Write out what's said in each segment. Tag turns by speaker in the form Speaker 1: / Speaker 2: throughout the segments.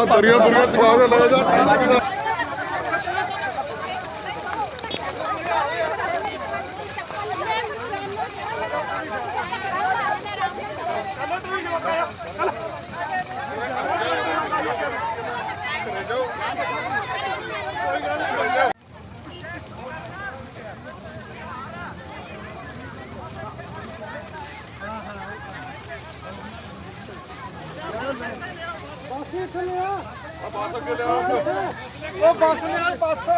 Speaker 1: ਆ ਦਰੀਆਂ ਦੁਰੀਆਂ ਚਕਾ ਕੇ ਲੈ ਜਾ। ਉਹ ਬੱਸ ਲਿਆ ਬੱਸ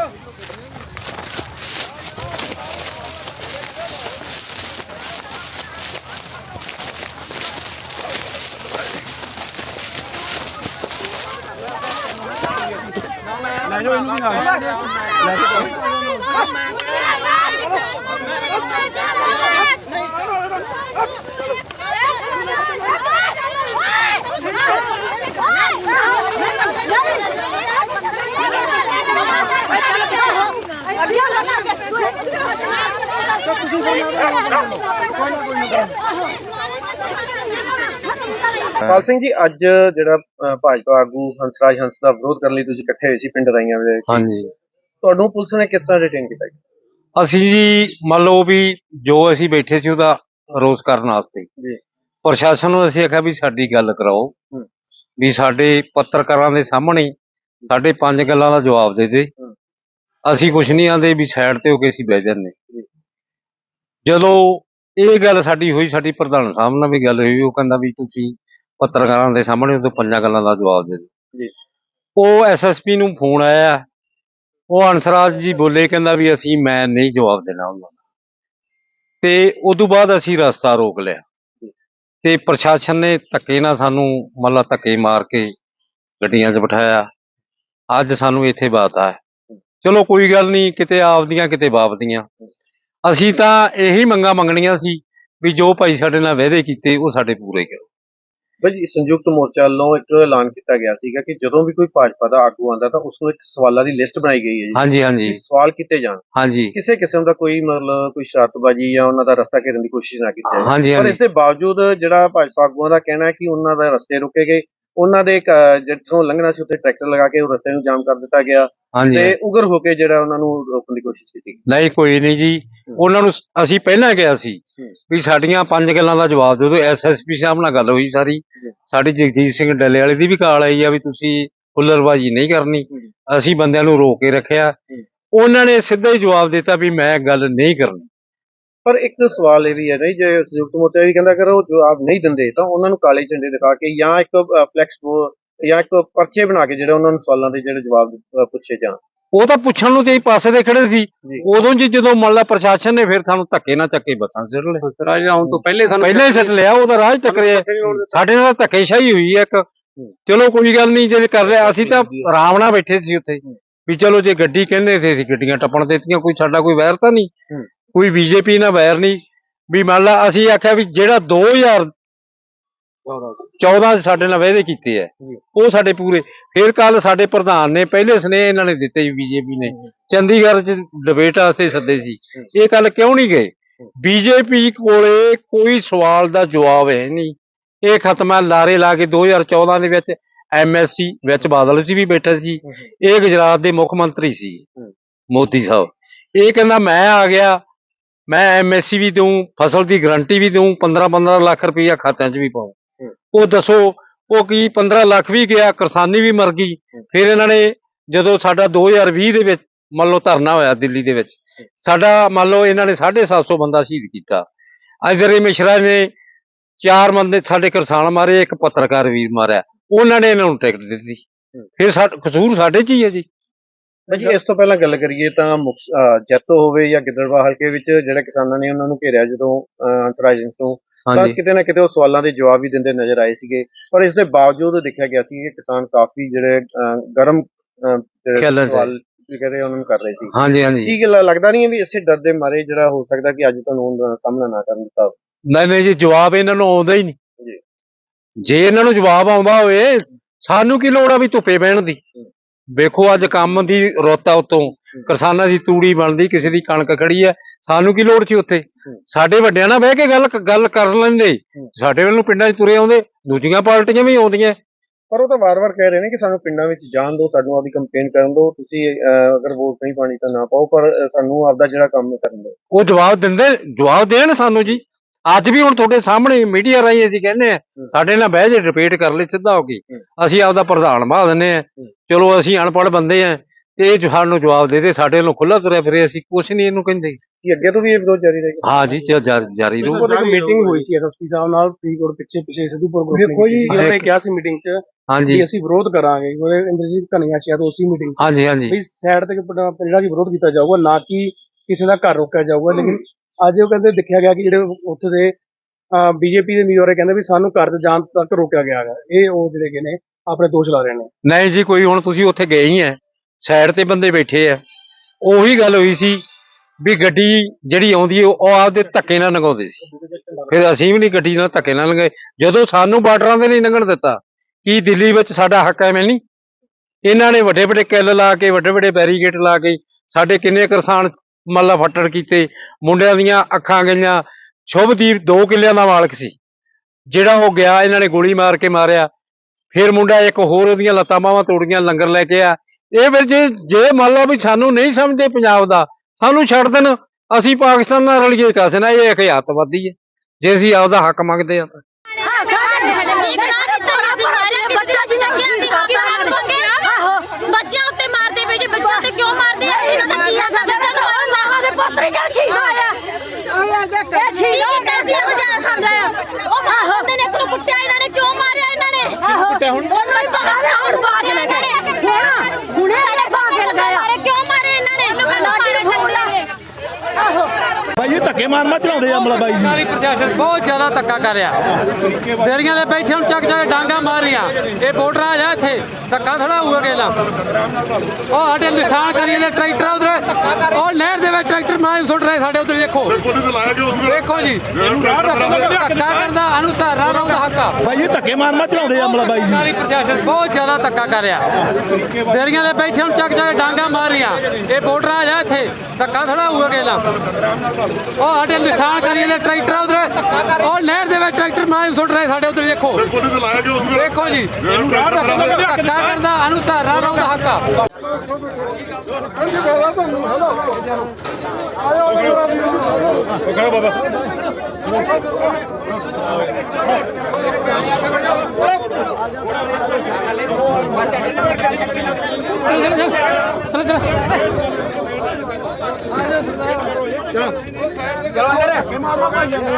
Speaker 2: ਪਾਲ ਸਿੰਘ ਜੀ ਅੱਜ ਜਿਹੜਾ ਅਹ, ਭਾਜਪਾ ਆਗੂ ਹੰਸਰਾਜ ਹੰਸ ਦਾ ਵਿਰੋਧ ਕਰਨ ਲਈ ਤੁਸੀਂ ਇਕੱਠੇ ਹੋਏ ਸੀ ਪਿੰਡ ਰਾਈਆਂ ਦੇ ਵਿੱਚ।
Speaker 3: ਹਾਂਜੀ
Speaker 2: ਤੁਹਾਨੂੰ ਪੁਲਿਸ ਨੇ ਕਿਸ ਤਰ੍ਹਾਂ ਡਿਟੇਨ ਕੀਤਾ ਜੀ?
Speaker 3: ਅਸੀਂ ਜੀ ਮੰਨ ਲਓ ਵੀ ਜੋ ਅਸੀਂ ਬੈਠੇ ਸੀ ਉਹਦਾ ਰੋਸ ਕਰਨ ਵਾਸਤੇ
Speaker 2: ਜੀ।
Speaker 3: ਪ੍ਰਸ਼ਾਸਨ ਨੂੰ ਅਸੀਂ ਆਖਿਆ ਵੀ ਸਾਡੀ ਗੱਲ ਕਰਾਓ
Speaker 2: ਹੂੰ।
Speaker 3: ਵੀ ਸਾਡੇ ਪੱਤਰਕਾਰਾਂ ਦੇ ਸਾਹਮਣੇ ਸਾਡੇ ਪੰਜ ਗੱਲਾਂ ਦਾ ਜਵਾਬ ਦੇ ਦੇ
Speaker 2: ਹੂੰ।
Speaker 3: ਅਸੀਂ ਕੁਝ ਨਹੀਂ ਆਂਦੇ ਵੀ ਸਾਈਡ ਤੇ ਹੋ ਕੇ ਅਸੀਂ ਬਹਿ ਜਾਂਦੇ
Speaker 2: ਜੀ।
Speaker 3: ਜਦੋਂ ਇਹ ਗੱਲ ਸਾਡੀ ਹੋਈ ਸਾਡੀ ਪ੍ਰਧਾਨ ਸਾਹਿਬ ਨਾਲ ਵੀ ਗੱਲ ਹੋਈ ਉਹ ਕਹਿੰਦਾ ਵੀ ਤੁਸੀਂ ਪੱਤਰਕਾਰਾਂ ਦੇ ਸਾਹਮਣੇ ਉਹ ਪੰਜਾਂ ਗੱਲਾਂ ਦਾ ਜਵਾਬ ਦੇ ਦਿਓ
Speaker 2: ਜੀ।
Speaker 3: ਉਹ ਐਸਐਸਪੀ ਨੂੰ ਫੋਨ ਆਇਆ। ਉਹ ਹੰਸਰਾਜ ਜੀ ਬੋਲੇ ਕਹਿੰਦਾ ਵੀ ਅਸੀਂ ਮੈਂ ਨਹੀਂ ਜਵਾਬ ਦੇਣਾ ਉਹਨਾਂ ਦਾ। ਤੇ ਉਦੋਂ ਬਾਅਦ ਅਸੀਂ ਰਸਤਾ ਰੋਕ ਲਿਆ। ਤੇ ਪ੍ਰਸ਼ਾਸਨ ਨੇ ਧੱਕੇ ਨਾਲ ਸਾਨੂੰ ਮੱਲਾ ਧੱਕੇ ਮਾਰ ਕੇ ਗੱਡੀਆਂ 'ਚ ਬਿਠਾਇਆ। ਅੱਜ ਸਾਨੂੰ ਇੱਥੇ ਬਾਤਾ ਹੈ ਚਲੋ ਕੋਈ ਗੱਲ ਨਹੀਂ ਕਿਤੇ ਆਪਦੀਆਂ ਕਿਤੇ ਬਾਪ ਦੀਆਂ। ਅਸੀਂ ਤਾਂ ਇਹੀ ਮੰਗਾਂ ਮੰਗਣੀਆਂ ਸੀ ਵੀ ਜੋ ਭਾਈ ਸਾਡੇ ਨਾਲ ਵਾਅਦੇ ਕੀਤੇ ਉਹ ਸਾਡੇ ਪੂਰੇ ਕਰੋ।
Speaker 2: ਭਾਜੀ ਸੰਯੁਕਤ ਮੋਰਚਾ ਵੱਲੋਂ ਇੱਕ ਐਲਾਨ ਕੀਤਾ ਗਿਆ ਸੀਗਾ ਕਿ ਜਦੋਂ ਵੀ ਕੋਈ ਭਾਜਪਾ ਦਾ ਆਗੂ ਆਉਂਦਾ ਤਾਂ ਉਸ ਨੂੰ ਇੱਕ ਸਵਾਲਾਂ ਦੀ ਲਿਸਟ ਬਣਾਈ ਗਈ ਹੈ ਜੀ।
Speaker 3: ਹਾਂਜੀ ਹਾਂਜੀ।
Speaker 2: ਸਵਾਲ ਕੀਤੇ ਜਾਣ।
Speaker 3: ਹਾਂਜੀ।
Speaker 2: ਕਿਸੇ ਕਿਸਮ ਦਾ ਕੋਈ ਮਤਲਬ ਕੋਈ ਸ਼ਰਤਬਾਜ਼ੀ ਜਾਂ ਉਹਨਾਂ ਦਾ ਰਸਤਾ ਘੇਰਨ ਦੀ ਕੋਸ਼ਿਸ਼ ਨਾ ਕੀਤੀ
Speaker 3: ਹਾਂਜੀ।
Speaker 2: ਪਰ ਇਸ ਦੇ ਬਾਵਜੂਦ ਜਿਹੜਾ ਭਾਜਪਾ ਆਗੂਆਂ ਦਾ ਕਹਿਣਾ ਹੈ ਕਿ ਉਹਨਾਂ ਦਾ ਰਸਤੇ ਰੁਕੇ ਗਏ ਉਹਨਾਂ ਦੇ ਜਿੱਥੋਂ ਲੰਘਣਾ ਸੀ ਉੱਥੇ ਟਰੈਕਟਰ ਲਗਾ ਕੇ ਉਹ ਰਸਤੇ ਨੂੰ ਜਾਮ ਕਰ ਦਿੱਤਾ ਗਿਆ
Speaker 3: ਹਾਂਜੀ
Speaker 2: ਤੇ ਉਗਰ ਹੋ ਕੇ ਜਿਹੜਾ ਉਹਨਾਂ ਨੂੰ ਰੋਕਣ ਦੀ ਕੋਸ਼ਿਸ਼ ਕੀਤੀ
Speaker 3: ਨਹੀਂ ਕੋਈ ਨਹੀਂ ਜੀ। ਉਹਨਾਂ ਨੂੰ ਸ- ਅਸੀਂ ਪਹਿਲਾਂ ਕਿਹਾ ਸੀ
Speaker 2: ਹੂੰ।
Speaker 3: ਵੀ ਸਾਡੀਆਂ ਪੰਜ ਗੱਲਾਂ ਦਾ ਜਵਾਬ ਦਿਓ। ਐਸਐਸਪੀ ਸਾਹਿਬ ਨਾਲ ਗੱਲ ਹੋਈ ਸਾਰੀ।
Speaker 2: ਜੀ।
Speaker 3: ਸਾਡੀ ਜਗਜੀਤ ਸਿੰਘ ਡੱਲੇ ਵਾਲੇ ਦੀ ਵੀ ਕਾਲ ਆਈ ਆ ਵੀ ਤੁਸੀਂ ਹੁੱਲੜਬਾਜੀ ਨਹੀਂ ਕਰਨੀ।
Speaker 2: ਹੂੰ।
Speaker 3: ਅਸੀਂ ਬੰਦਿਆਂ ਨੂੰ ਰੋਕ ਕੇ ਰੱਖਿਆ।
Speaker 2: ਹੂੰ।
Speaker 3: ਉਹਨਾਂ ਨੇ ਸਿੱਧਾ ਹੀ ਜਵਾਬ ਦਿੱਤਾ ਵੀ ਮੈਂ ਗੱਲ ਨਹੀਂ ਕਰਨੀ।
Speaker 2: ਪਰ ਇੱਕ ਸਵਾਲ ਇਹ ਵੀ ਹੈ ਨਹੀਂ ਜੇ ਸੰਯੁਕਤ ਮੋਰਚਾ ਇਹ ਵੀ ਕਹਿੰਦਾ ਉਹ ਜਵਾਬ ਨਹੀਂ ਦਿੰਦੇ ਤਾਂ ਉਹਨਾਂ ਨੂੰ ਕਾਲੇ ਝੰਡੇ ਦਿਖਾ ਕੇ ਜਾਂ ਇੱਕ ਫਲੈਕਸ ਜਾਂ ਇੱਕ ਪਰਚੇ ਬਣਾ ਕੇ ਜਿਹੜੇ ਉਹਨਾਂ ਨੂੰ ਸਵਾਲਾਂ ਦੇ ਜਿਹੜੇ ਜਵਾਬ ਪੁੱਛੇ ਜਾਣ।
Speaker 3: ਉਹ ਤਾਂ ਪੁੱਛਣ ਨੂੰ ਤੇ ਅਸੀਂ ਪਾਸੇ ਦੇ ਖੜੇ ਸੀ। ਉਦੋਂ ਜੀ ਜਦੋਂ ਮੰਨ ਲਾ ਪ੍ਰਸ਼ਾਸਨ ਨੇ ਫਿਰ ਸਾਨੂੰ ਧੱਕੇ ਨਾਲ ਚੱਕੇ ਬੱਸਾਂ ਸਿਰ ਲਏ
Speaker 4: ਰਾਜ ਆਉਣ ਤੋਂ ਪਹਿਲੇ ਸਾਨੂੰ
Speaker 3: ਪਹਿਲਾਂ ਹੀ ਸਿੱਟ ਲਿਆ ਉਹਦਾ ਰਾਹ ਚੱਕਰਿਆ ਸਾਡੇ ਨਾਲ ਧੱਕੇਸ਼ਾਹੀ ਹੋਈ ਹੈ ਇੱਕ। ਚਲੋ ਕੋਈ ਗੱਲ ਨਹੀਂ ਜੇ ਕਰ ਲਿਆ ਅਸੀਂ ਤਾਂ ਆਰਾਮ ਨਾਲ ਬੈਠੇ ਸੀ ਉੱਥੇ। ਵੀ ਚਲੋ ਜੇ ਗੱਡੀ ਕਹਿੰਦੇ ਅਸੀਂ ਗੱਡੀਆਂ ਟੱਪਣ ਦਿੱਤੀਆਂ ਕੋਈ ਸਾਡਾ ਕੋਈ ਵੈਰ ਤਾਂ ਨਹੀਂ। ਕੋਈ ਬੀਜੇਪੀ ਨਾਲ ਵੈਰ ਨਹੀਂ। ਵੀ ਮੰਨ ਲਾ ਅਸੀਂ ਆਖਿਆ ਵੀ ਜਿਹੜਾ 2000 14 ਚ। ਸਾਡੇ ਨਾਲ ਵਾਅਦੇ ਕੀਤੇ
Speaker 2: ਜੀ।
Speaker 3: ਉਹ ਸਾਡੇ ਪੂਰੇ। ਫਿਰ ਕੱਲ ਸਾਡੇ ਪ੍ਰਧਾਨ ਨੇ ਪਹਿਲੇ ਸਨੇਹ ਇਹਨਾਂ ਨੇ ਦਿੱਤੇ ਬੀਜੇਪੀ ਨੇ। ਚੰਡੀਗੜ੍ਹ ਚ ਡਿਬੇਟ ਵਾਸਤੇ ਸੱਦੇ ਸੀ। ਇਹ ਕੱਲ ਕਿਉਂ ਨਹੀਂ ਗਏ? ਬੀਜੇਪੀ ਕੋਲੇ ਕੋਈ ਸਵਾਲ ਦਾ ਜਵਾਬ ਹੈ ਨਹੀਂ। ਇਹ ਖਤਮਾ ਲਾਰੇ ਲਾ ਕੇ 2014 ਦੇ ਵਿੱਚ ਐਮਐਸਸੀ ਵਿੱਚ ਬਾਦਲ ਸੀ ਵੀ ਬੈਠਾ ਸੀ। ਇਹ ਗੁਜਰਾਤ ਦੇ ਮੁੱਖ ਮੰਤਰੀ ਸੀ
Speaker 2: ਹੂੰ।
Speaker 3: ਮੋਦੀ ਸਾਹਿਬ। ਇਹ ਕਹਿੰਦਾ ਮੈਂ ਆ ਗਿਆ ਮੈਂ ਐਮਐਸਸੀ ਵੀ ਦਊਂ ਫਸਲ ਦੀ ਗਾਰੰਟੀ ਵੀ ਦਊਂ 15 15 ਲੱਖ ਰੁਪਈਆ ਖਾਤਿਆਂ 'ਚ ਵੀ ਪਾਉਂ। ਉਹ ਦੱਸੋ ਉਹ ਕੀ 15 ਲੱਖ ਵੀ ਗਿਆ ਕਿਸਾਨੀ ਵੀ ਮਰ ਗਈ ਫਿਰ ਇਹਨਾਂ ਨੇ ਜਦੋਂ ਸਾਡਾ 2020 ਦੇ ਵਿੱਚ ਮੰਨ ਲਓ ਧਰਨਾ ਹੋਇਆ ਦਿੱਲੀ ਦੇ ਵਿੱਚ ਸਾਡਾ ਮੰਨ ਲਓ ਇਹਨਾਂ ਨੇ 750 ਬੰਦਾ ਸ਼ਹੀਦ ਕੀਤਾ। ਅਜਰੇ ਮਿਸ਼ਰਾ ਨੇ ਚਾਰ ਬੰਦੇ ਸਾਡੇ ਕਿਸਾਨ ਮਾਰੇ ਇੱਕ ਪੱਤਰਕਾਰ ਵੀਰ ਮਾਰਿਆ। ਉਹਨਾਂ ਨੇ ਇਹਨਾਂ ਨੂੰ ਟਿਕਟ ਦਿੱਤੀ। ਫਿਰ ਸਾਡਾ ਕਸੂਰ ਸਾਡੇ 'ਚ ਹੀ ਹੈ ਜੀ।
Speaker 2: ਭਾਜੀ ਇਸ ਤੋਂ ਪਹਿਲਾਂ ਗੱਲ ਕਰੀਏ ਤਾਂ ਮੁਕਸ- ਅਹ, ਜੈਤੋ ਹੋਵੇ ਜਾਂ ਗਿੱਦੜਵਾ ਹਲਕੇ ਵਿੱਚ ਜਿਹੜੇ ਕਿਸਾਨਾਂ ਨੇ ਉਹਨਾਂ ਨੂੰ ਘੇਰਿਆ ਜਦੋਂ ਨੂੰ ਤਾਂ
Speaker 3: ਹਾਂਜੀ।
Speaker 2: ਕਿਤੇ ਨਾ ਕਿਤੇ ਉਹ ਸਵਾਲਾਂ ਦੇ ਜਵਾਬ ਵੀ ਦਿੰਦੇ ਨਜ਼ਰ ਆਏ ਸੀਗੇ। ਪਰ ਇਸ ਦੇ ਬਾਵਜੂਦ ਦੇਖਿਆ ਗਿਆ ਸੀ ਕਿ ਕਿਸਾਨ ਕਾਫੀ ਜਿਹੜੇ ਅਹ, ਗਰਮ ਅਹ, ਜਿਹੜੇ
Speaker 3: ਖਿਆਲਾਂ 'ਚ।
Speaker 2: ਸਵਾਲ ਉਹਨਾਂ ਨੂੰ ਕਰ ਰਹੇ ਸੀ।
Speaker 3: ਹਾਂਜੀ ਹਾਂਜੀ।
Speaker 2: ਕੀ ਗੱਲ ਲੱਗਦਾ ਨਹੀਂ ਹੈ ਵੀ ਇਸੇ ਡਰ ਦੇ ਮਾਰੇ ਜਿਹੜਾ ਹੋ ਸਕਦਾ ਕਿ ਅੱਜ ਤੁਹਾਨੂੰ ਉਹਦਾ ਸਾਹਮਣਾ ਨਾ ਕਰਨ ਦਿੱਤਾ ਹੋਵੇ?
Speaker 3: ਨਹੀਂ ਨਹੀਂ ਜੀ ਜਵਾਬ ਇਹਨਾਂ ਨੂੰ ਆਉਂਦਾ ਹੀ ਨਹੀਂ।
Speaker 2: ਜੀ।
Speaker 3: ਜੇ ਇਹਨਾਂ ਨੂੰ ਜਵਾਬ ਆਉਂਦਾ ਹੋਵੇ ਸਾਨੂੰ ਕੀ ਲੋੜ ਆ ਵੀ ਧੁੱਪੇ ਬਹਿਣ ਦੀ? ਵੇਖੋ ਅੱਜ ਕੰਮ ਦੀ ਰੁੱਤ ਆ ਉਤੋਂ ਕਿਸਾਨਾਂ ਦੀ ਤੂੜੀ ਬਣਦੀ ਕਿਸੇ ਦੀ ਕਣਕ ਖੜੀ ਹੈ। ਸਾਨੂੰ ਕੀ ਲੋੜ ਸੀ ਉੱਥੇ? ਸਾਡੇ ਵੱਡਿਆਂ ਨਾਲ ਬਹਿ ਕੇ ਗੱਲ ਗੱਲ ਕਰ ਲੈਂਦੇ। ਸਾਡੇ ਵੱਲੋਂ ਪਿੰਡਾਂ 'ਚ ਤੁਰੇ ਆਉਂਦੇ ਦੂਜੀਆਂ ਪਾਰਟੀਆਂ ਵੀ ਆਉਂਦੀਆਂ।
Speaker 2: ਪਰ ਉਹ ਤਾਂ ਵਾਰ-ਵਾਰ ਕਹਿ ਰਹੇ ਨੇ ਕਿ ਸਾਨੂੰ ਪਿੰਡਾਂ ਵਿੱਚ ਜਾਣ ਦਿਓ ਸਾਨੂੰ ਆਪਦੀ ਕੰਪੇਨ ਕਰਨ ਦਿਓ ਤੁਸੀਂ ਅਗਰ ਵੋਟ ਨਹੀਂ ਪਾਣੀ ਤਾਂ ਨਾ ਪਾਓ ਪਰ ਸਾਨੂੰ ਆਪਦਾ ਜਿਹੜਾ ਕੰਮ ਕਰਨ ਦਿਓ।
Speaker 3: ਉਹ ਜਵਾਬ ਦਿੰਦੇ ਜਵਾਬ ਦੇਣ ਸਾਨੂੰ ਜੀ। ਅੱਜ ਵੀ ਹੁਣ ਤੁਹਾਡੇ ਸਾਹਮਣੇ ਮੀਡੀਆ ਰਾਹੀਂ ਅਸੀਂ ਕਹਿੰਦੇ ਆ ਸਾਡੇ ਨਾਲ ਬਹਿ ਜੇ ਰਿਪੀਟ ਕਰ ਲੈ ਸਿੱਧਾ ਹੋ ਕੇ ਅਸੀਂ ਆਪਦਾ ਪ੍ਰਧਾਨ ਬਣਾ ਦਿੰਦੇ ਆ ਚਲੋ ਅਸੀਂ ਅਨਪੜ੍ਹ ਬੰਦੇ ਆ ਤੇ ਇਹ ਜੋ ਸਾਨੂੰ ਜਵਾਬ ਦੇ ਦੇ ਸਾਡੇ ਵੱਲੋਂ ਖੁੱਲਾ ਤੁਰਿਆ ਫਿਰੇ ਅਸੀਂ ਕੁਛ ਨਹੀਂ ਇਹਨੂੰ ਕਹਿੰਦੇ।
Speaker 2: ਕੀ ਅੱਗੇ ਤੋਂ ਵੀ ਇਹ ਵਿਰੋਧ ਜਾਰੀ ਰਹੇਗਾ?
Speaker 3: ਹਾਂ ਜੀ ਜਾਰੀ ਰਹੂ।
Speaker 4: ਇੱਕ ਮੀਟਿੰਗ ਹੋਈ ਸੀ ਐਸਐਸਪੀ ਸਾਹਿਬ ਨਾਲ ਫਰੀਦਕੋਟ ਪਿੱਛੇ ਪਿੱਛੇ ਸਿੱਧੂਪੁਰ ਗਰੁੱਪ ਨੇ
Speaker 3: ਦੇਖੋ ਜੀ,
Speaker 4: ਉਹਨਾਂ ਨੇ ਕਿਹਾ ਸੀ ਮੀਟਿੰਗ 'ਚ
Speaker 3: ਹਾਂਜੀ
Speaker 4: ਕਿ ਅਸੀਂ ਵਿਰੋਧ ਕਰਾਂਗੇ। ਉਹਦੇ ਇੰਦਰਜੀਤ ਕਨਈਆ ਸ਼ਾਇਦ ਉਸੇ ਮੀਟਿੰਗ 'ਚ।
Speaker 3: ਹਾਂਜੀ ਹਾਂਜੀ
Speaker 4: ਵੀ ਸਾਈਡ ਤੇ ਜਿਹੜਾ ਵੀ ਵਿਰੋਧ ਕੀਤਾ ਜਾਊਗਾ ਨਾ ਕਿ ਕਿਸੇ ਦਾ ਘਰ ਰੋਕਿਆ ਜਾਊਗਾ ਲੇਕਿਨ ਅੱਜ ਉਹ ਕਹਿੰਦੇ ਦੇਖਿਆ ਗਿਆ ਕਿ ਜਿਹੜੇ ਉੱਥੇ ਦੇ ਬੀਜੇਪੀ ਦੇ ਉਮੀਦਵਾਰ ਕਹਿੰਦੇ ਵੀ ਸਾਨੂੰ ਘਰ 'ਚ ਜਾਣ ਤੱਕ ਰੋਕਿਆ ਗਿਆ ਹੈ ਇਹ ਉਹ ਜਿਹੜੇ ਕਿ ਨੇ ਆਪਣੇ ਦੋਸ਼ ਲਾ ਰਹੇ ਨੇ।
Speaker 3: ਨਹੀਂ ਜੀ ਕੋਈ ਹੁਣ ਤੁਸੀਂ ਉੱਥੇ ਗਏ ਹੀ ਐ ਸਾਈਡ ਤੇ ਬੰਦੇ ਬੈਠੇ ਆ। ਉਹੀ ਗੱਲ ਹੋਈ ਸੀ ਵੀ ਗੱਡੀ ਜਿਹੜੀ ਆਉਂਦੀ ਹੈ, ਉਹ ਆਪਦੇ ਧੱਕੇ ਨਾਲ ਲੰਘਾਉਂਦੇ ਸੀ। ਫਿਰ ਅਸੀਂ ਵੀ ਨਹੀਂ ਗੱਡੀ ਨਾਲ ਧੱਕੇ ਨਾਲ ਲੰਘਾਏ। ਜਦੋਂ ਸਾਨੂੰ ਬਾਰਡਰਾਂ ਦੇ ਨਹੀਂ ਲੰਘਣ ਦਿੱਤਾ ਕੀ ਦਿੱਲੀ ਵਿੱਚ ਸਾਡਾ ਹੱਕ ਐ ਨਹੀਂ ਇਹਨਾਂ ਨੇ ਵੱਡੇ ਵੱਡੇ ਕਿੱਲ ਲਾ ਕੇ ਵੱਡੇ ਵੱਡੇ ਬੈਰੀਗੇਟ ਲਾ ਕੇ ਸਾਡੇ ਕਿੰਨੇ ਕਿਸਾਨ ਮੱਲਾ ਫੱਟੜ ਕੀਤੇ। ਮੁੰਡਿਆਂ ਦੀਆਂ ਅੱਖਾਂ ਗਈਆਂ। ਸ਼ੁਭਦੀਪ 2 ਕਿੱਲਿਆਂ ਦਾ ਮਾਲਕ ਸੀ। ਜਿਹੜਾ ਉਹ ਗਿਆ ਇਹਨਾਂ ਨੇ ਗੋਲੀ ਮਾਰ ਕੇ ਮਾਰਿਆ। ਫਿਰ ਮੁੰਡਾ ਇੱਕ ਹੋਰ ਉਹਦੀਆਂ ਲੱਤਾਂ ਬਾਹਾਂ ਤੋੜੀਆਂ ਲੰਗਰ ਲੈ ਕੇ ਆ ਇਹ ਫਿਰ ਜੇ ਜੇ ਮੰਨ ਲਓ ਵੀ ਸਾਨੂੰ ਨਹੀਂ ਸਮਝਦੇ ਪੰਜਾਬ ਦਾ ਸਾਨੂੰ ਛੱਡ ਦੇਣ। ਅਸੀਂ ਪਾਕਿਸਤਾਨ ਨਾਲ ਰਲੀਏ ਕਾਸੇ ਨਾਲ ਇਹ ਇੱਕ ਹੱਤਵਾਦੀ ਹੈ। ਜੇ ਅਸੀਂ ਆਪਦਾ ਹੱਕ ਮੰਗਦੇ ਆ ਤਾਂ
Speaker 5: ਹਾਂ ਸਾਡੇ ਇੱਕ ਨਾ ਕੀਤਾ ਅਸੀਂ ਮਾਰਿਆ ਬੱਚਾ ਜਿੱਦਾਂ ਕਿ ਅਸੀਂ ਹੱਕ ਹੱਕ ਮੰਗੇ ਬੱਚਿਆਂ ਉੱਤੇ ਮਾਰਦੇ ਪਏ ਜੇ ਬੱਚਿਆਂ ਤੇ ਕਿਉਂ ਮਾਰਦੇ ਆ ਇਹਨਾਂ ਦਾ ਕੀ ਆ ਸਾਡੇ ਨਾਲ ਮਾਵਾਂ ਦੇ ਪੁੱਤਰ ਜੜ ਛੀਨਾ ਆ ਇਹ ਛੀਨਾ ਕੀਤਾ ਸੀ ਉਹ ਜਾ ਖਾਂਦਾ ਆ ਉਹ ਮਾਰਦੇ ਨੇ ਇੱਕ ਨੂੰ ਕੁੱਟਿਆ ਇਹਨਾਂ ਨੇ ਕਿਉਂ ਮਾਰਿਆ ਇਹਨਾਂ ਨੇ ਕੁੱਟਿਆ ਹੁਣ ਉਹਨੂੰ ਚਲਾਵੇ ਹੁਣ ਮਾਰਿਆ ਇਹਨਾਂ ਨੇ ਹੁਣ ਹੁਣੇ ਸਾਡੇ ਬਾਗੇ ਲਗਾਇਆ ਕਿਉਂ ਮਾਰੇ ਇਹਨਾਂ ਨੇ ਇਹਨੂੰ ਕਹਿੰਦਾ ਫੋਨ ਲਾ ਆਹੋ
Speaker 6: ਭਾਈ ਇਹ ਧੱਕੇ ਮਾਰ ਮਾਰ ਚਲਾਉਂਦੇ ਆ ਅਮਲਾ ਬਾਈ ਜੀ।
Speaker 7: ਸਾਰੀ ਪ੍ਰਸ਼ਾਸਨ ਬਹੁਤ ਜ਼ਿਆਦਾ ਧੱਕਾ ਕਰ ਰਿਹਾ। ਦੇਰੀਆਂ ਦੇ ਬੈਠੇ ਹੁਣ ਚੱਕ ਚੱਕ ਡਾਂਗਾ ਮਾਰ ਰਹੀਆਂ। ਇਹ ਬੋਰਡਰ ਆ ਜਾ ਇੱਥੇ। ਧੱਕਾ ਥੋੜਾ ਹੋਊਗਾ ਕਿਲਾ ਉਹ ਸਾਡੇ ਨੁਕਸਾਨ ਕਰੀ ਜਾਂਦੇ ਟਰੈਕਟਰ ਉਧਰ। ਉਹ ਨਹਿਰ ਦੇ ਵਿੱਚ ਟਰੈਕਟਰ ਮਾਰ ਸੁੱਟ ਰਹੇ ਸਾਡੇ ਉਧਰ ਦੇਖੋ। ਦੇਖੋ ਜੀ। ਧੱਕਾ ਕਰਦਾ ਅਨੂ ਧਾਰਾ ਰੋਂ ਦਾ ਹੱਕ ਆ।
Speaker 6: ਭਾਈ ਇਹ ਧੱਕੇ ਮਾਰ ਮਾਰ ਚਲਾਉਂਦੇ ਆ ਅਮਲਾ ਬਾਈ ਜੀ।
Speaker 7: ਸਾਰੀ ਪ੍ਰਸ਼ਾਸਨ ਬਹੁਤ ਜ਼ਿਆਦਾ ਧੱਕਾ ਕਰ ਰਿਹਾ। ਦੇਰੀਆਂ ਦੇ ਬੈਠੇ ਹੁਣ ਚੱਕ ਚੱਕ ਡਾਂਗਾ ਮਾਰ ਰਹੀਆਂ। ਇਹ ਬੋਰਡਰ ਆ ਜਾ ਇੱਥੇ। ਧੱਕਾ ਥੋੜਾ ਹੋਊਗਾ ਕਿਲਾ ਉਹ ਸਾਡੇ ਨੁਕਸਾਨ ਕਰੀ ਜਾਂਦੇ ਟਰੈਕਟਰ ਉਧਰ। ਉਹ ਨਹਿਰ ਦੇ ਵਿੱਚ ਟਰੈਕਟਰ ਮਾਰ ਸੁੱਟ ਰਹੇ ਸਾਡੇ ਉਧਰ ਦੇਖੋ।
Speaker 1: ਕੋਈ ਨਹੀਂ ਲਾਇਆ ਗਿਆ ਉਸ ਵੇਲੇ
Speaker 7: ਦੇਖੋ ਜੀ। ਧੱਕਾ ਕਰਦਾ ਅਨੂ ਧਾਰਾ ਰੋਂ ਦਾ ਹੱਕ ਆ ਚਲੋ ਚਲੋ। ਚਲੋ ਚਲੋ ਮਾਮਾ ਭਾਈ ਜਾਂਦੇ